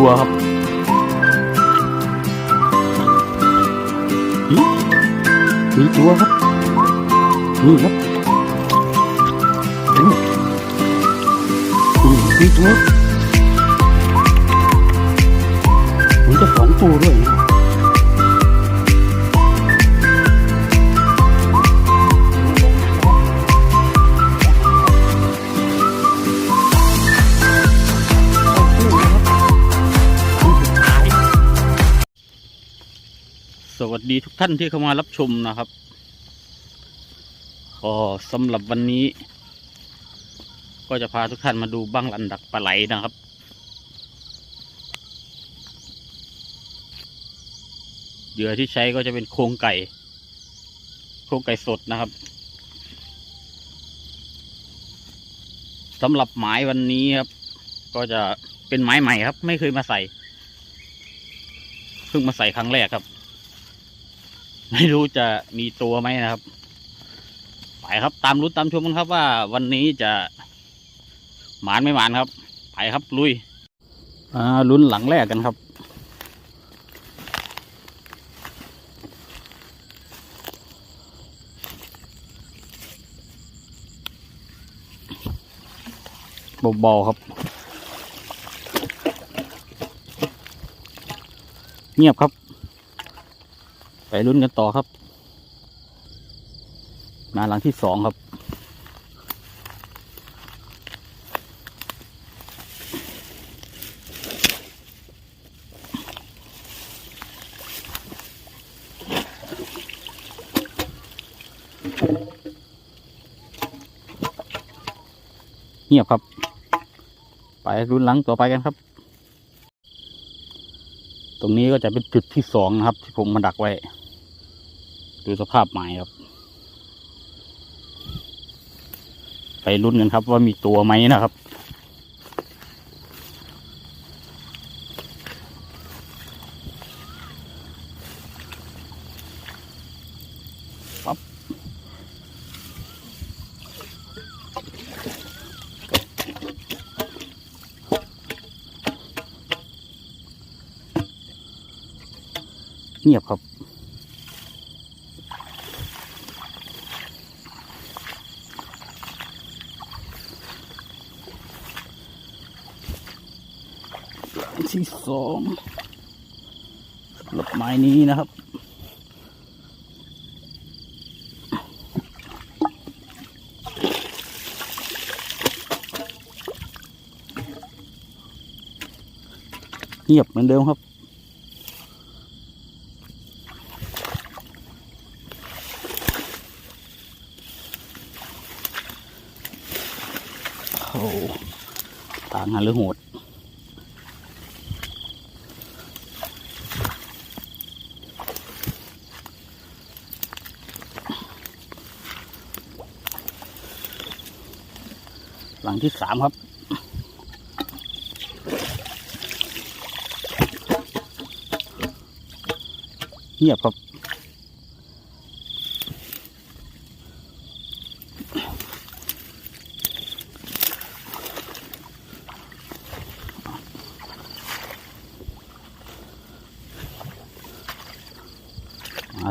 ตัวครับหึมีตัวครับนี่ครับอืมอืมมีตัวมันจะสองตัวด้วยนะ ดีทุกท่านที่เข้ามารับชมนะครับก็สำหรับวันนี้ ก็จะพาทุกท่านมาดูบ้างลันดักปลาไหลนะครับ เหยื่อที่ใช้ก็จะเป็นโครงไก่ โครงไก่สดนะครับสำหรับหมายวันนี้ครับ ก็จะเป็นไม้ใหม่ครับ ไม่เคยมาใส่เพิ่งมาใส่ครั้งแรกครับ ไม่รู้จะมีตัวไหมนะครับไปครับตามรุ้นตามชมกันครับว่าวันนี้จะหมานไม่หมานครับไปครับลุยอ่าลุ้นหลังแรกกันครับเบาๆครับ เงียบครับ ไปลุ้นกันต่อครับ มาหลังที่สองครับ เงียบครับ ไปรุ่นหลังต่อไปกันครับตรงนี้ก็จะเป็นจุดที่สองนะครับ ที่ผมมาดักไว้ ดูสภาพหมายครับ ไปรุ่นกันครับว่ามีตัวไหมนะครับปั๊บเงียบครับ ที่สองสำหรับไม้นี้นะครับเงียบเหมือนเดิมครับโอ้ต่างกันหรือโหด ที่สามครับ เงียบครับ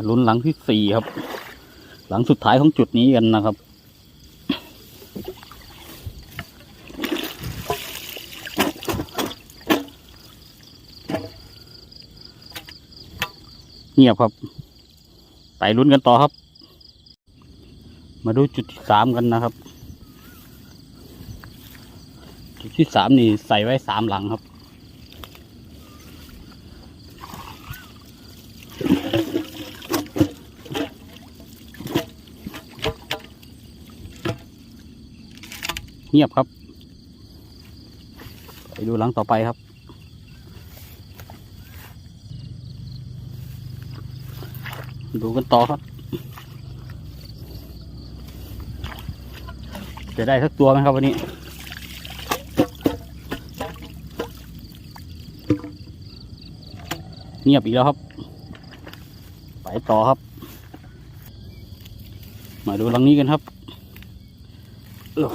ลุ้นหลังที่สี่ครับ หลังสุดท้ายของจุดนี้กันนะครับ เงียบครับ ไปลุ้นกันต่อครับ มาดูจุดที่สามกันนะครับ จุดที่สามนี่ใส่ไว้สามหลังครับเงียบครับ ไปดูหลังต่อไปครับ ดูกันต่อครับ จะได้สักตัวไหมครับวันนี้ เงียบอีกแล้วครับ ไปต่อครับ มาดูหลังนี้กันครับเอ้อ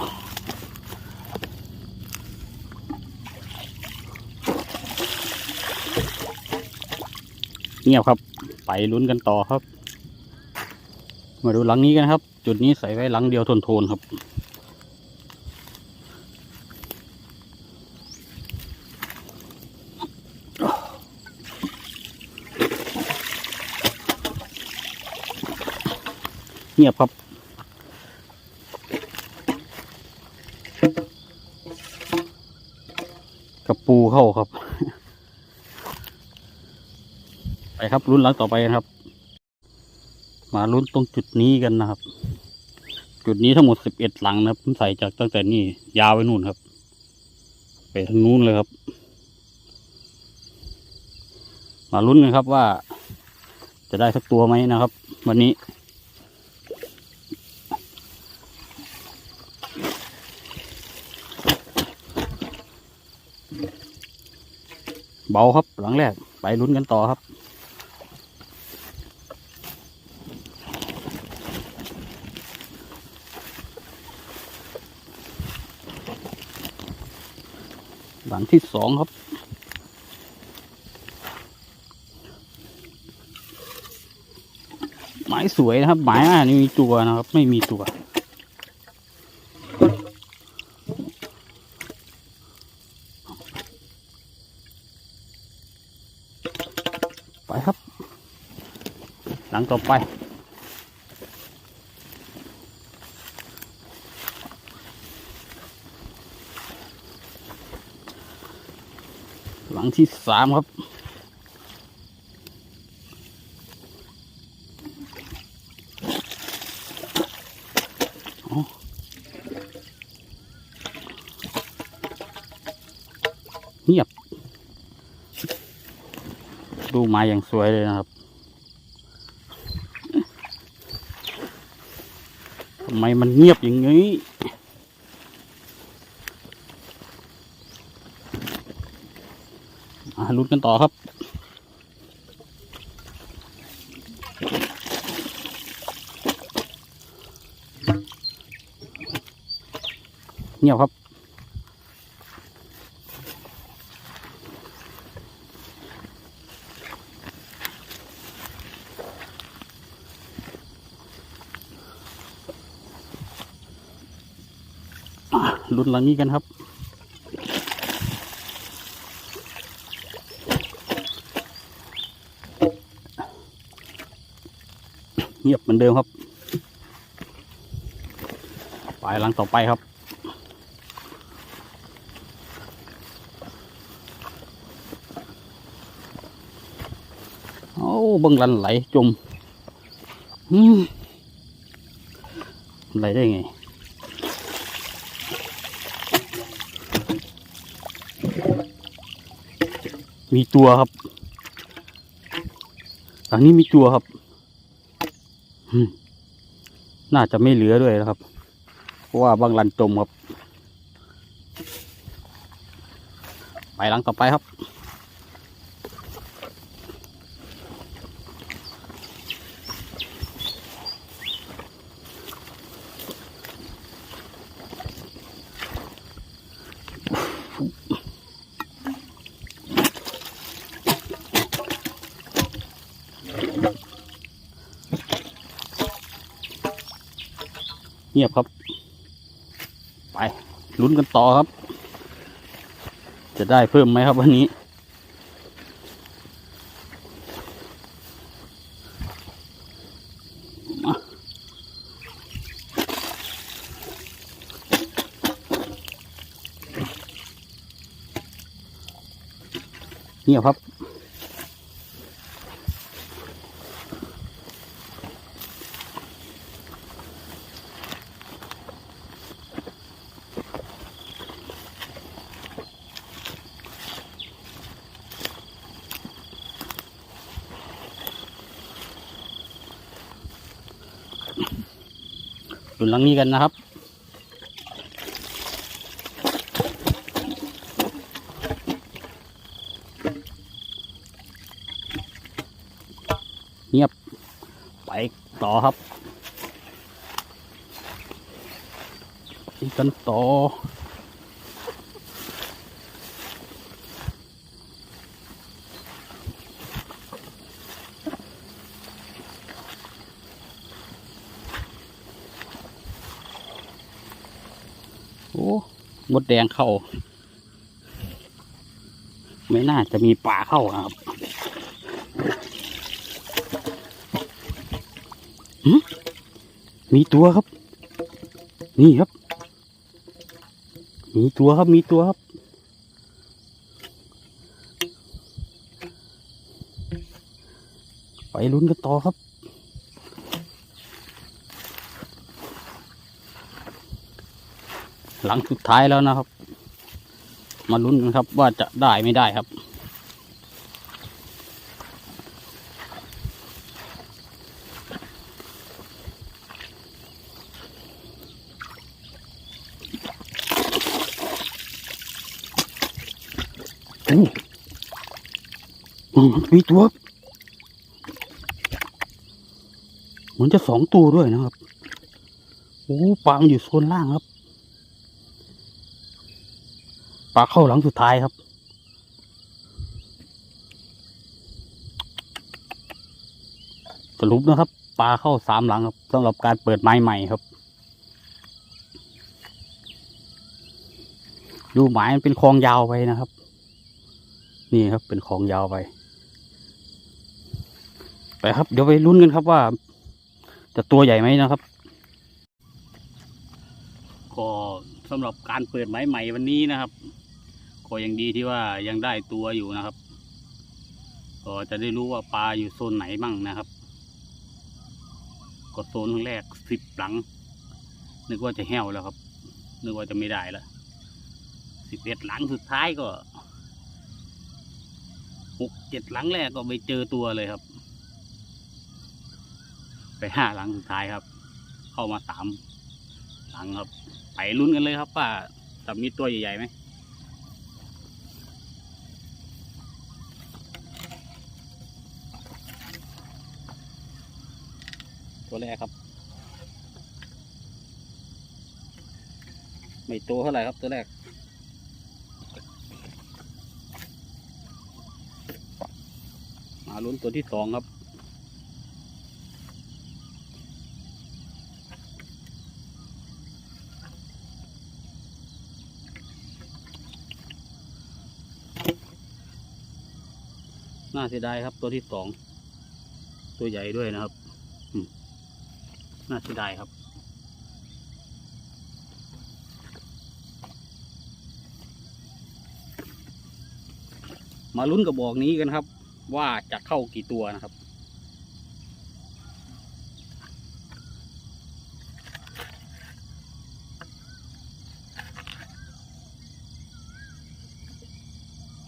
เงียบครับ ไปลุ้นกันต่อครับ มาดูหลังนี้กันครับ จุดนี้ใส่ไว้หลังเดียวทนโทนๆครับ เงียบครับกระปูเข้าครับ ครับลุ้นหลังต่อไปนะครับ มาลุ้นตรงจุดนี้กันนะครับ จุดนี้ทั้งหมดสิบเอ็ดหลังนะครับผมใส่จากตั้งแต่นี่ยาวไปนู่นครับ ไปทางนู้นเลยครับ มาลุ้นกันครับว่า จะได้สักตัวไหมนะครับ วันนี้เบาครับหลังแรกไปลุ้นกันต่อครับ ลังที่สองครับ หมายสวยนะครับ หมายอ่านี่มีตัวนะครับ ไม่มีตัวไปครับ หลังต่อไป งที่สามครับ เงียบ ดูมาอย่างสวยเลยนะครับทำไมมันเงียบอย่างนี้ มา ลุ้นกันต่อครับ เงียบครับลุ้นหลังนี้กันครับ เงียบเหมือนเดิมครับไปหลังต่อไปครับ โอ้บังลันไหลจมอืมไหลได้ไงมีตัวครับหลังนี้มีตัวครับ น่าจะไม่เหลือด้วยนะครับ เพราะว่าบางลันจมครับ ไปหลังต่อไปครับ เงียบครับ ไปลุ้นกันต่อครับ จะได้เพิ่มไหมครับวันนี้เงียบครับ ดุนหลังนี้กันนะครับ เงียบ ไปต่อครับไปกันต่อ เมดแดงเข้า ไม่น่าจะมีป่าเข้าครับมีตัวครับ นี่ครับ มีตัวครับมีตัวครับไปลุ้นกันต่อครับ หลังสุดท้ายแล้วนะครับ มาลุ้นกันครับว่าจะได้ไม่ได้ครับโอ้อืมมีตัวครับเหมือนจะสองตัวด้วยนะครับ โอ้ปลามันอยู่โซนล่างครับ ปลาเข้าหลังสุดท้ายครับ สรุปนะครับ ปลาเข้าสามหลังครับสำหรับการเปิดไม้ใหม่ครับดูหมายมันเป็นคลองยาวไปนะครับ นี่ครับเป็นคลองยาวไป ไปครับเดี๋ยวไปลุ้นกันครับว่า จะตัวใหญ่ไหมนะครับก็สำหรับการเปิดไม้ใหม่วันนี้นะครับ ก็ยังดีที่ว่ายังได้ตัวอยู่นะครับ ก็จะได้รู้ว่าปลาอยู่โซนไหนบ้างนะครับ ก็โซนแรกสิบหลัง นึกว่าจะแห้วแล้วครับ นึกว่าจะไม่ได้แล้วสิบเอ็ดหลังสุดท้ายก็หกเจ็ดหลังแรกก็ไปเจอตัวเลยครับ ไปห้าหลังสุดท้ายครับ เข้ามาสามหลังครับ ไปลุ้นกันเลยครับว่าจะมีตัวใหญ่ๆไหม ตัวแรกครับ ไม่โตเท่าไหร่ครับตัวแรก มาลุ้นตัวที่สองครับน่าเสียดายครับตัวที่สอง ตัวใหญ่ด้วยนะครับ น่าเสียดายครับ มาลุ้นกระบอกนี้กันครับ ว่าจะเข้ากี่ตัวนะครับ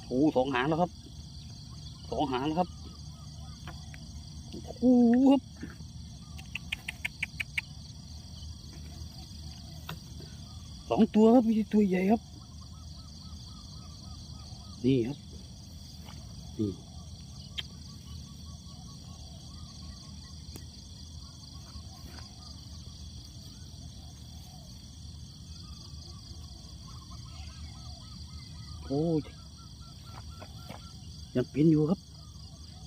โอ้สองหางแล้วครับ สองหางแล้วครับ โอ้ครับ องตัวครับม่ตัวใหญ่ครับ นี่ครับ นี่โอ้ยยังเป็นอยู่ครับ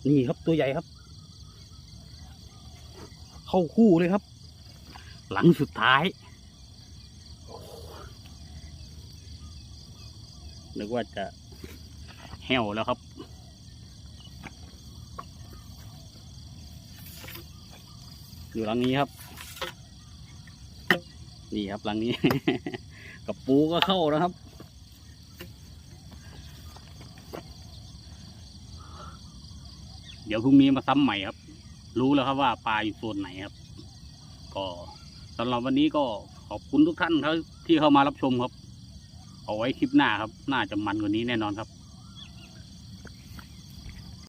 นี่ครับตัวใหญ่ครับ เข้าคู่เลยครับ หลังสุดท้าย นึกว่าจะแห้วแล้วครับ อยู่หลังนี้ครับ นี่ครับหลังนี้ กับปูก็เข้านะครับเดี๋ยวพรุ่งนี้มาซ้ำใหม่ครับ รู้แล้วครับว่าปลาอยู่โซนไหนครับ ก็สำหรับวันนี้ก็ขอบคุณทุกท่านครับที่เข้ามารับชมครับ เอาไว้คลิปหน้าครับ น่าจะมันกว่านี้แน่นอนครับ